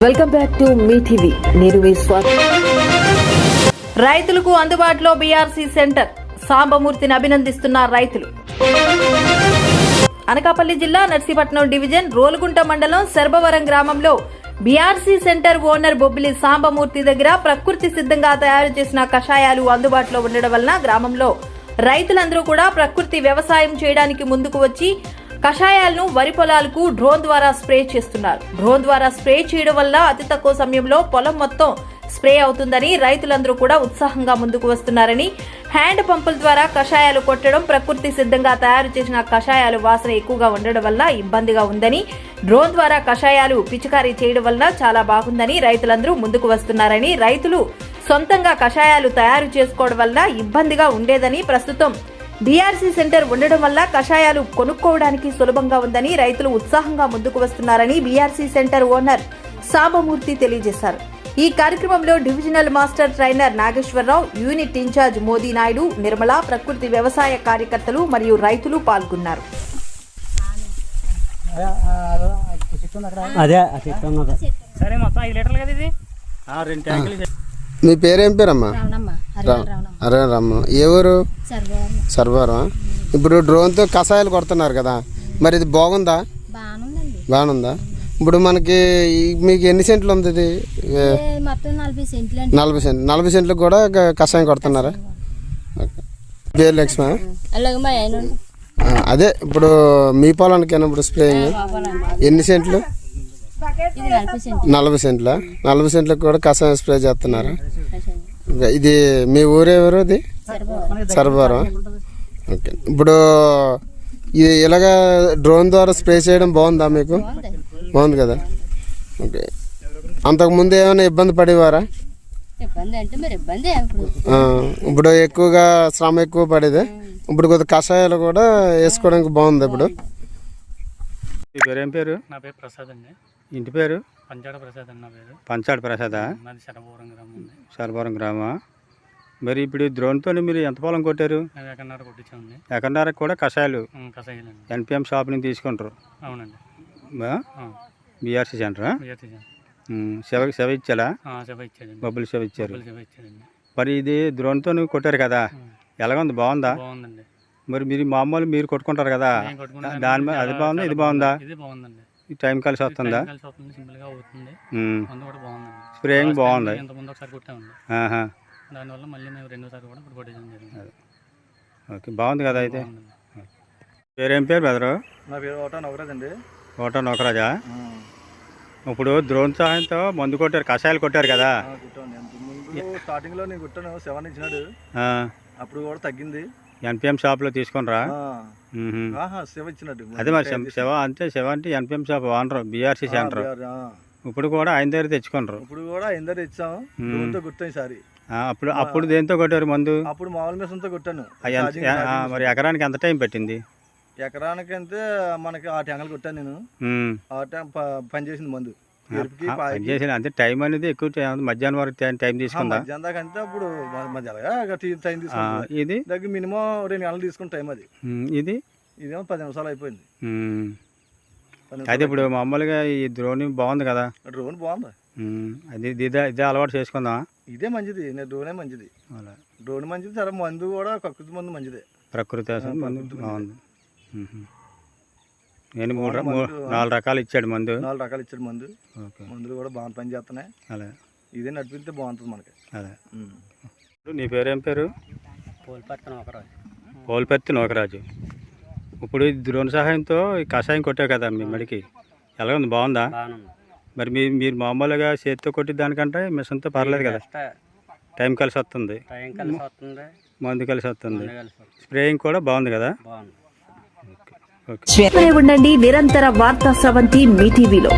Welcome back to Mee TV. నేను మీ స్వాతి. రైతులకు అందుబాటులో బీఆర్సీ సెంటర్. సాంబమూర్తిని అభినందిస్తున్న రైతులు. అనకాపల్లి జిల్లా నర్సీపట్నం డివిజన్ రోలుగుంట మండలం శర్భవరం గ్రామంలో BRC centre owner Bobbili Sambamurthy దగ్గర ప్రకృతి సిద్ధంగా తయారు చేసిన కషాయాలు అందుబాటులో ఉండడం వలన గ్రామంలో రైతులందరూ కూడా ప్రకృతి వ్యవసాయం చేయడానికి ముందుకు వచ్చి కషాయాలను వరి పొలాలకు డ్రోన్ ద్వారా స్ప్రే చేస్తున్నారు. డ్రోన్ ద్వారా స్ప్రే చేయడం వల్ల అతి తక్కువ సమయంలో పొలం మొత్తం స్ప్రే అవుతుందని రైతులందరూ కూడా ఉత్సాహంగా ముందుకు వస్తున్నారని హ్యాండ్ పంపుల ద్వారా కషాయాలు కొట్టడం ప్రకృతి సిద్ధంగా తయారు చేసిన కషాయాలు వాసన ఎక్కువగా ఉండడం వల్ల ఇబ్బందిగా ఉందని డ్రోన్ ద్వారా కషాయాలు పిచికారీ చేయడం వల్ల చాలా బాగుందని రైతులందరూ ముందుకు వస్తున్నారని రైతులు సొంతంగా కషాయాలు తయారు చేసుకోవడం వల్ల ఇబ్బందిగా ఉండేదని ప్రస్తుతం బీఆర్సీ సెంటర్ ఉండడం వల్ల కషాయాలు కొనుక్కోవడానికి సులభంగా ఉందని రైతులు ఉత్సాహంగా ముందుకు వస్తున్నారని బీఆర్సీ సెంటర్ ఓనర్ సాంబమూర్తి తెలియజేశారు. ఈ కార్యక్రమంలో divisional master trainer Nageswararao unit incharge Modi Naidu Nirmala ప్రకృతి వ్యవసాయ కార్యకర్తలు మరియు రైతులు పాల్గొన్నారు. అదే సరే మొత్తం ఐదు లీటర్లు కదా ఇది? రెండు ట్యాంకులు మీ పేరేం పేరమ్మా? అరే రమ్మ ఏ ఊరు? సర్వం సర్వారం? ఇప్పుడు డ్రోన్తో కషాయాలు కొడుతున్నారు కదా. మరి ఇది బాగుందా? బాగుందా? ఇప్పుడు మనకి మీకు ఎన్ని సెంట్లు ఉంది ఇది? నలభై సెంట్లు నలభై సెంట్లు. నలభై సెంట్లకు కూడా కషాయం కొడుతున్నారా. పేరు లక్ష్మ? అదే ఇప్పుడు మీ పొలానికి ఇప్పుడు స్ప్రేయింగ్. ఎన్ని సెంట్లు? ఇది నలభై సెంట్లు? నలభై సెంట్ల? నలభై సెంట్లకు కూడా కషాయం స్ప్రే చేస్తున్నారా. ఇది మీ ఊరెవరు ఇది? సర్వరం ఓకే ఇప్పుడు ఇది ఇలాగ డ్రోన్ ద్వారా స్ప్రే చేయడం బాగుందా మీకు? బాగుంది. కదా? ఓకే అంతకుముందు ఏమైనా ఇబ్బంది పడేవారా? ఇబ్బంది అంటే మరి ఇబ్బంది ఇప్పుడు. ఎక్కువగా శ్రమ ఎక్కువ పడేది. ఇప్పుడు కొద్దిగా కషాయాలు కూడా వేసుకోవడానికి బాగుంది ఇప్పుడు. పేరు ఏం పేరు? నా పేరు ప్రసాద్ అండి. ఇంటి పేరు? పంచాడ ప్రసాద్ అండి నా పేరు. పంచాడు ప్రసాద? నాది శరభూరం గ్రామం ఉంది సర్వరం గ్రామ? మరి ఇప్పుడు ద్రోణితో మీరు ఎంత పొలం కొట్టారు? కొట్టించామండి. ఎకరన్నరకు కూడా కషాయాలు? కసాయిలండి ఎన్పిఎం షాప్ నుంచి తీసుకుంటారు. అవునండి. బీఆర్సీ సెంటరా? శవ శవ ఇచ్చాలా సేవ ఇచ్చాడండి. బొబ్బులు శవ ఇచ్చారు. మరి ఇది ద్రోణితో నువ్వు కొట్టారు కదా. ఎలాగ ఉంది బాగుందా? బాగుందండి. మరి మీరు మామూలు మీరు కొట్టుకుంటారు కదా. దాని మీద అది బాగుందా? ఇది బాగుందా? ఇది బాగుందండి. ఈ టైం కలిసి వస్తుందా? కలిసి వస్తుంది సింపుల్గా అవుతుంది. ఉమ్. మందు కూడా బాగుందండి. స్ప్రేయింగ్ బాగుంది? ఇంత ముందు ఒకసారి కొట్టామండి. ఆహా. దానివల్ల మళ్ళీ మేము రెండోసారి కూడా ఇప్పుడు కొట్టేయడం జరిగింది. ఓకే బాగుంది కదా అయితే. బాగుందండి. పేరేం పేరు బెదరు నా పేరు ఒకటా నవరాజ్ అండి. ఓటో నోకరాజా ఇప్పుడు ద్రోణ్ సహాయంతో మందు కొట్టారు కషాయాలు కొట్టారు కదా. కుట్టాను ఎంత ముందు స్టార్టింగ్లో నేను కుట్టాను సెవెన్ ఇచ్చినాడు. అప్పుడు కూడా తగ్గింది. ఎన్పిఎం షాప్లో తీసుకునిరా అదే మరి శివ- అంటే శివ అంటే NPM shop owner BRC centre. ఇప్పుడు కూడా ఆయన దగ్గర తెచ్చుకున్నారు. ఇప్పుడు కూడా ఎందరు ఇచ్చాము మ్మ్. డ్రోన్తో కుట్టాను ఈసారి. ఆ, అప్పుడు అప్పుడు దేంతో కొట్టారు మందు? అప్పుడు మామూలు మిషన్తో కుట్టాను. మరి ఎకరానికి ఎంత టైం పెట్టింది. ఎకరానికి అంటే మనకి ఆ ట్యాంకులు కుట్టాను నేను. ఆ ట్యాంక్ పనిచేసింది మందు. పనిచేసిన అంటే టైం అనేది ఎక్కువ టైం- మధ్యాహ్నం వరకు టైం- తీసుకుందా? మధ్యాహ్నం దాకా అంటే అప్పుడు మ- మధ్య అలాగా ఇక టీ- ఇది? దగ్గర మినిమం రెండు గంటలు తీసుకుని టైం అది. ఇది? ఇదేమో పది నిమిషాలు అయిపోయింది. అయితే ఇప్పుడు మామూలుగా ఈ ద్రోణి బాగుంది కదా. డ్రోన్ బాగుంది. అది ఇదే ఇదే అలవాటు చేసుకుందాం? ఇదే మంచిది నేను డ్రోనే మంచిది. అలా. డ్రోన్ మంచిది సరే మందు కూడా కక్కుతు మందు మంచిదే. ప్రకృతి మందు ప్రకృతి బాగుంది. నేను మూడు నాలుగు రకాలు ఇచ్చాడు మందు. నాలుగు రకాలు ఇచ్చాడు మందు. ఓకే. మందులు కూడా బాగా పని చేస్తున్నాయి అలా. ఇదే నడిపితే బాగుంటుంది మనకి. ఇప్పుడు నీ పేరేం పేరు? పోల్పడుతున్నాం ఒకరోజు పోల్పెత్తి నోకరాజు. ఇప్పుడు ఈ ద్రోణ సహాయంతో ఈ కషాయం కొట్టావు కదా మీ మడికి. ఎలా ఉంది? బాగుందా? బాగుంది. మరి మీ మీరు మామూలుగా చేతితో కొట్టి దానికంటే మిషన్తో పర్లేదు కదా. టైం కలిసి వస్తుంది. మందు కలిసి వస్తుంది. స్ప్రేయింగ్ కూడా బాగుంది కదా? ఉండండి నిరంతర వార్తా స్రవంతి మీ టీవీలో.